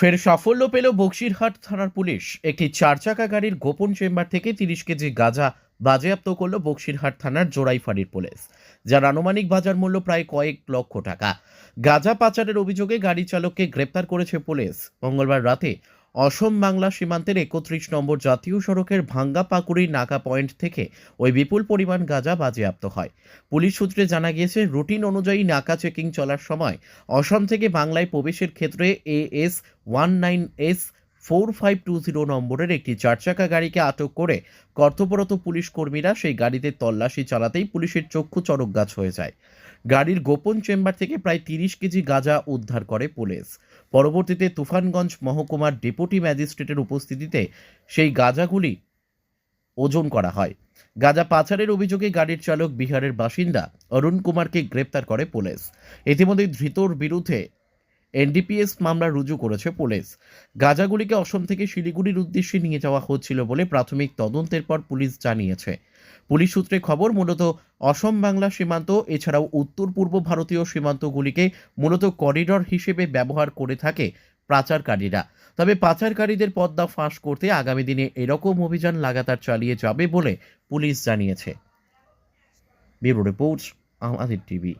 ফের সাফল্য পেল বক্সিরহাট থানার পুলিশ। একটি চার চাকা গাড়ির গোপন চেম্বার থেকে তিরিশ কেজি গাঁজা বাজেয়াপ্ত করল বক্সিরহাট থানার জোড়াইফাড়ির পুলিশ, যার আনুমানিক বাজার মূল্য প্রায় কয়েক লক্ষ টাকা। গাঁজা পাচারের অভিযোগে গাড়ি চালককে গ্রেপ্তার করেছে পুলিশ। মঙ্গলবার রাতে অসম বাংলা সীমান্তের একত্রিশ নম্বর জাতীয় সড়কের ভাঙ্গা পাকুড়ি নাকা পয়েন্ট থেকে ওই বিপুল পরিমাণ গাঁজা বাজেয়াপ্ত হয়। পুলিশ সূত্রে জানা গিয়েছে, রুটিন অনুযায়ী নাকা চেকিং চলার সময় অসম থেকে বাংলায় প্রবেশের ক্ষেত্রে A S one nine S four five two zero নম্বরের একটি চারচাকা গাড়িকে আটক করে কর্তব্যরত পুলিশ কর্মীরা সেই গাড়িতে তল্লাশি চালাতেই পুলিশের চক্ষু চড়ক গাছ হয়ে যায়। গাড়ির গোপন চেম্বার থেকে প্রায় তিরিশ কেজি গাঁজা উদ্ধার করে পুলিশ। পরবর্তীতে তুফানগঞ্জ মহকুমার ডেপুটি ম্যাজিস্ট্রেটের উপস্থিতিতে সেই গাঁজাগুলি ওজন করা হয়। গাঁজা পাচারের অভিযোগে গাড়ির চালক বিহারের বাসিন্দা অরুণ কুমারকে গ্রেপ্তার করে পুলিশ। ইতিমধ্যে ধৃতর বিরুদ্ধে এনডিপিএস মামলা রুজু করেছে পুলিশ। গাঁজাগুলিকে অসম থেকে শিলিগুড়ির উদ্দেশ্যে নিয়ে যাওয়া হচ্ছিল বলে প্রাথমিক তদন্তের পর পুলিশ জানিয়েছে। পুলিশ সূত্রে খবর, মূলত অসম বাংলা সীমান্ত, এছাড়াও উত্তর পূর্ব ভারতীয় সীমান্তগুলিকে মূলত করিডর হিসেবে ব্যবহার করে থাকে পাচারকারীরা। তবে পাচারকারীদের পদ্মা ফাঁস করতে আগামী দিনে এরকম অভিযান লাগাতার চালিয়ে যাবে বলে পুলিশ জানিয়েছে। ব্যুরো রিপোর্ট আমাদের টিভি।